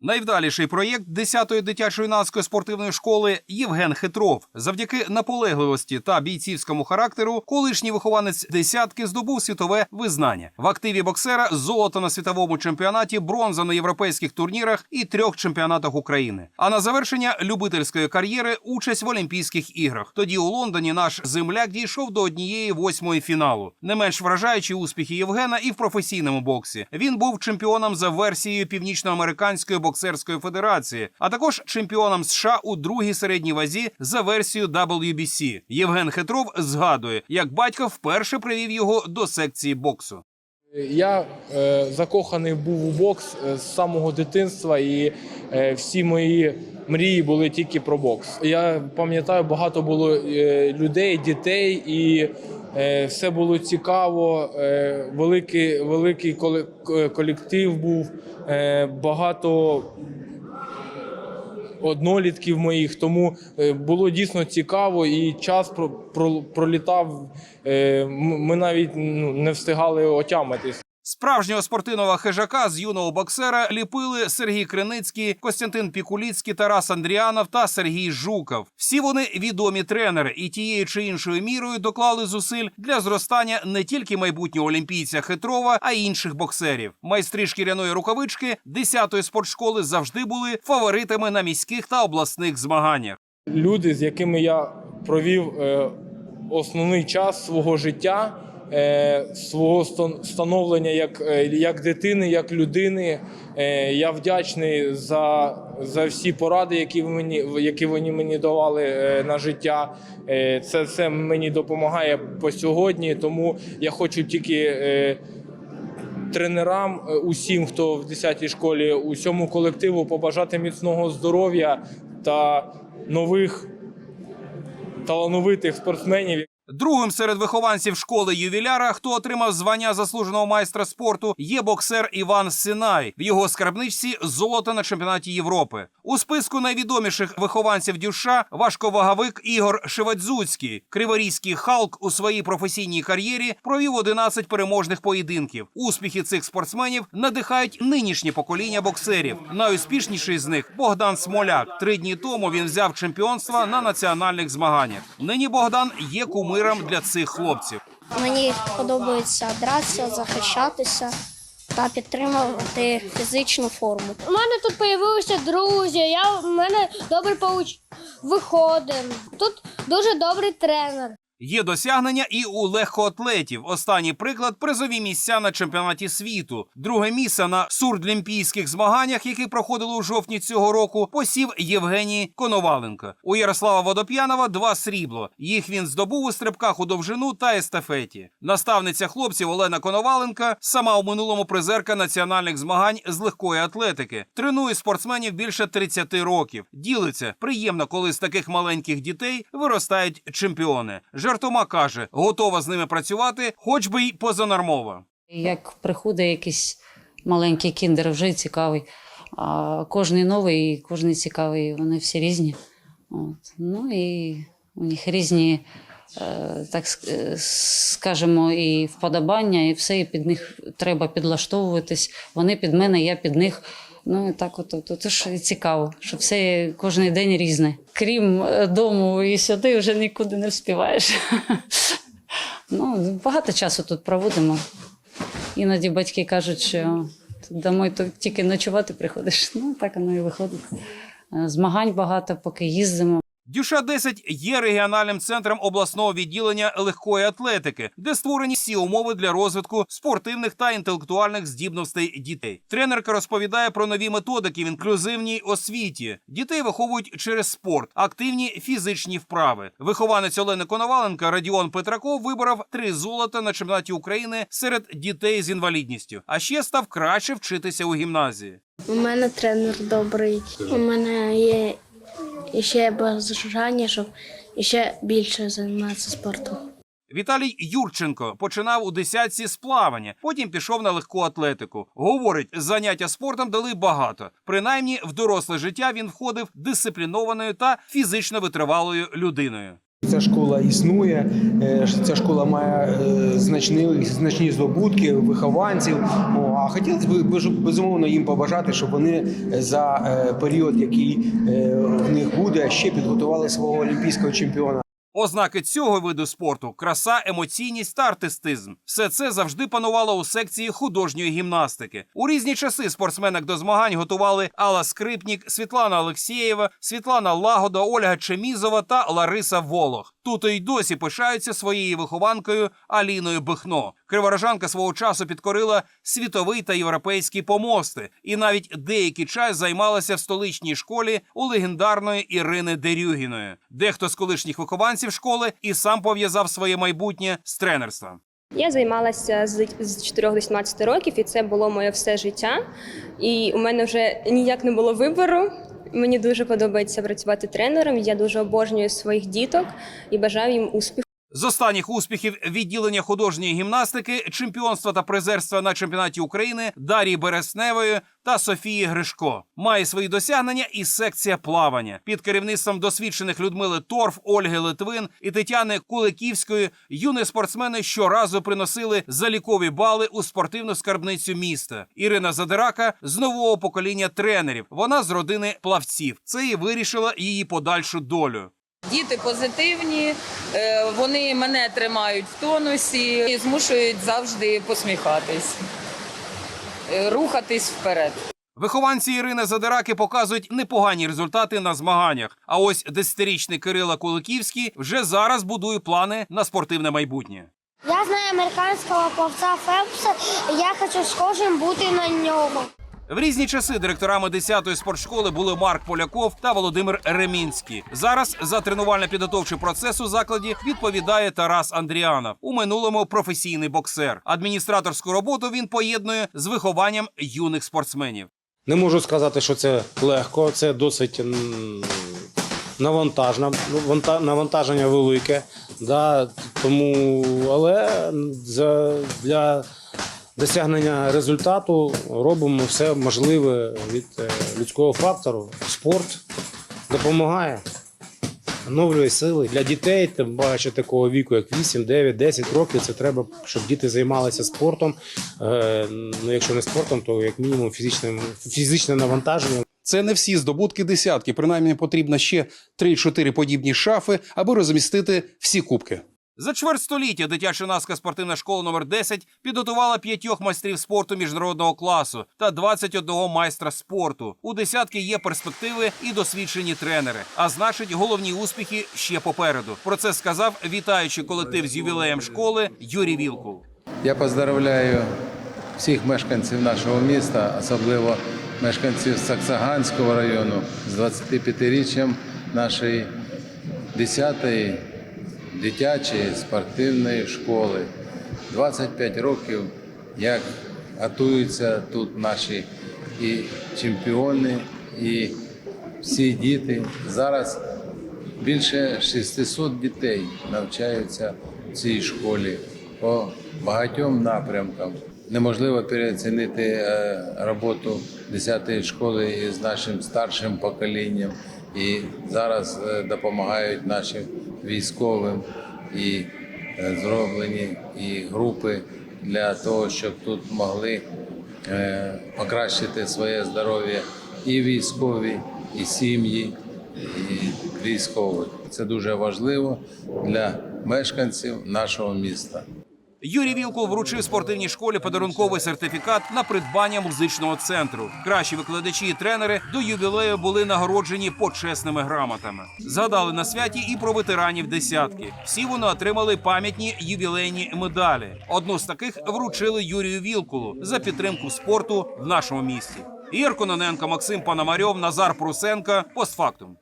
Найвдаліший проєкт 10-ї дитячо-юнацької спортивної школи Євген Хитров. Завдяки наполегливості та бійцівському характеру, колишній вихованець десятки здобув світове визнання. В активі боксера золото на світовому чемпіонаті, бронза на європейських турнірах і трьох чемпіонатах України. А на завершення любительської кар'єри участь в Олімпійських іграх. Тоді у Лондоні наш земляк дійшов до однієї восьмої фіналу. Не менш вражаючі успіхи Євгена і в професійному боксі. Він був чемпіоном за версією Північноамериканської боксерської федерації, а також чемпіоном США у другій середній вазі за версією WBC. Євген Хитров згадує, як батько вперше привів його до секції боксу. Я е, закоханий був у бокс е, з самого дитинства, і е, всі мої мрії були тільки про бокс. Я пам'ятаю, багато було е, людей, дітей, і все було цікаво. Е, великий, великий коле- е, колектив був, е, багато однолітків моїх, тому е, було дійсно цікаво, і час про, про, пролітав. е, Ми навіть ну, не встигали отямитись. Справжнього спортивного хижака з юного боксера ліпили Сергій Криницький, Костянтин Пікуліцький, Тарас Андріанов та Сергій Жуков. Всі вони відомі тренери і тією чи іншою мірою доклали зусиль для зростання не тільки майбутнього олімпійця Хитрова, а й інших боксерів. Майстри шкіряної рукавички 10-ї спортшколи завжди були фаворитами на міських та обласних змаганнях. люди, з якими я провів е, основний час свого життя, свого стан- становлення як, е, як дитини, як людини. Е, я вдячний за, за всі поради, які мені які вони мені давали е, на життя. Е, це все мені допомагає по сьогодні. Тому я хочу тільки. Е, тренерам, е, усім, хто в 10-й школі, усьому колективу побажати міцного здоров'я та нових талановитих спортсменів. Другим серед вихованців школи ювіляра, хто отримав звання заслуженого майстра спорту, є боксер Іван Синай. В його скарбничці золото на чемпіонаті Європи. У списку найвідоміших вихованців дюша важковаговик Ігор Шевадзуцький. Криворізький Халк у своїй професійній кар'єрі провів 11 переможних поєдинків. Успіхи цих спортсменів надихають нинішнє покоління боксерів. Найуспішніший з них Богдан Смоляк. Три дні тому він взяв чемпіонство на національних змаганнях. Нині Богдан є кумиром для цих хлопців. Мені подобається дратися, захищатися та підтримувати фізичну форму. У мене тут з'явилися друзі. Я в мене добре виходимо. Тут дуже добрий тренер. Є досягнення і у легкоатлетів. Останній приклад призові місця на чемпіонаті світу. Друге місце на сурдлімпійських змаганнях, які проходили у жовтні цього року, посів Євгеній Коноваленко. У Ярослава Водоп'янова два срібло. Їх він здобув у стрибках у довжину та естафеті. Наставниця хлопців Олена Коноваленка сама у минулому призерка національних змагань з легкої атлетики. Тренує спортсменів більше 30 років. Ділиться приємно, коли з таких маленьких дітей виростають чемпіони. Жартома каже, готова з ними працювати, хоч би й позанормово. Як приходить якийсь маленький кіндер, вже цікавий. А кожний новий, і кожний цікавий, вони всі різні. От. Ну і у них різні, е, так е, скажемо, і вподобання, і все, і під них треба підлаштовуватись. Вони під мене, я під них. Ну і так, от, от, от ж цікаво, що все кожен день різне. Крім е, дому і сюди, вже нікуди не вспіваєш. Ну, багато часу тут проводимо. Іноді батьки кажуть, що домой тільки ночувати приходиш. Ну, так воно і виходить. Е, Змагань багато, поки їздимо. Дюша 10 є регіональним центром обласного відділення легкої атлетики, де створені всі умови для розвитку спортивних та інтелектуальних здібностей дітей. Тренерка розповідає про нові методики в інклюзивній освіті. Дітей виховують через спорт, активні фізичні вправи. Вихованець Олени Коноваленка Радіон Петраков виборов три золота на чемпіонаті України серед дітей з інвалідністю, а ще став краще вчитися у гімназії. У мене тренер добрий. У мене є ще бажання, щоб ще більше займатися спортом. Віталій Юрченко починав у десятці з плавання, потім пішов на легку атлетику. Говорить, заняття спортом дали багато. Принаймні, в доросле життя він входив дисциплінованою та фізично витривалою людиною. Ця школа існує, е, ця школа має е, значні, значні здобутки вихованців. А хотілося б безумовно їм побажати, щоб вони за е, період, який в них буде, ще підготували свого олімпійського чемпіона. Ознаки цього виду спорту краса, емоційність та артистизм. Все це завжди панувало у секції художньої гімнастики. У різні часи спортсменок до змагань готували Алла Скрипнік, Світлана Олексєєва, Світлана Лагода, Ольга Чемізова та Лариса Волох. Тут і досі пишаються своєю вихованкою Аліною Бихно. Криворожанка свого часу підкорила світовий та європейські помости, і навіть деякий час займалася в столичній школі у легендарної Ірини Дерюгіної. Дехто з колишніх вихованців школи і сам пов'язав своє майбутнє з тренерством. Я займалася з, з 4 до 17 років, і це було моє все життя. І у мене вже ніяк не було вибору. Мені дуже подобається працювати тренером. Я дуже обожнюю своїх діток і бажаю їм успіху. З останніх успіхів відділення художньої гімнастики, чемпіонства та призерства на чемпіонаті України Дарії Бересневої та Софії Гришко має свої досягнення і секція плавання під керівництвом досвідчених Людмили Торф, Ольги Литвин і Тетяни Куликівської. Юні спортсмени щоразу приносили залікові бали у спортивну скарбницю міста. Ірина Задирака з нового покоління тренерів. Вона з родини плавців. Це і вирішила її подальшу долю. Діти позитивні, е, вони мене тримають в тонусі і змушують завжди посміхатись, е, рухатись вперед. Вихованці Ірини Задираки показують непогані результати на змаганнях. А ось десятирічний Кирила Куликівський вже зараз будує плани на спортивне майбутнє. Я знаю американського плавця Фелпса, я хочу схожим бути на нього. В різні часи директорами 10-ї спортшколи були Марк Поляков та Володимир Ремінський. Зараз за тренувально-підготовчий процес у закладі відповідає Тарас Андріанов. У минулому професійний боксер. Адміністраторську роботу він поєднує з вихованням юних спортсменів. Не можу сказати, що це легко, це досить навантажна, навантаження велике. Да, тому, але за, для досягнення результату робимо все можливе від е, людського фактору. Спорт допомагає. Оновлює сили для дітей, тим паче такого віку, як 8, 9, 10 років. Це треба, щоб діти займалися спортом. Е, ну, якщо не спортом, то як мінімум фізичним фізичне навантаження. Це не всі здобутки десятки. Принаймні потрібно ще 3-4 подібні шафи, аби розмістити всі кубки. За чверть століття дитяча наска спортивна школа номер 10 підготувала п'ятьох майстрів спорту міжнародного класу та 21 майстра спорту. У десятки є перспективи і досвідчені тренери. А значить, головні успіхи ще попереду. Про це сказав вітаючи колектив з ювілеєм школи Юрій Вілкул. Я поздравляю всіх мешканців нашого міста, особливо мешканців Саксаганського району з 25-річчям нашої 10-ї дитячої спортивної школи. 25 років, як готуються тут наші і чемпіони, і всі діти. Зараз більше 600 дітей навчаються в цій школі по багатьом напрямкам. Неможливо переоцінити е, роботу 10-ї школи із нашим старшим поколінням. І зараз е, допомагають нашим військовим і е, зроблені і групи для того, щоб тут могли е, покращити своє здоров'я і військові, і сім'ї, і військових. Це дуже важливо для мешканців нашого міста. Юрій Вілкул вручив спортивній школі подарунковий сертифікат на придбання музичного центру. Кращі викладачі і тренери до ювілею були нагороджені почесними грамотами. Згадали на святі і про ветеранів десятки. Всі вони отримали пам'ятні ювілейні медалі. Одну з таких вручили Юрію Вілкулу за підтримку спорту в нашому місті. Ігор Кононенко, Максим Пономарьов, Назар Прусенко. Постфактум.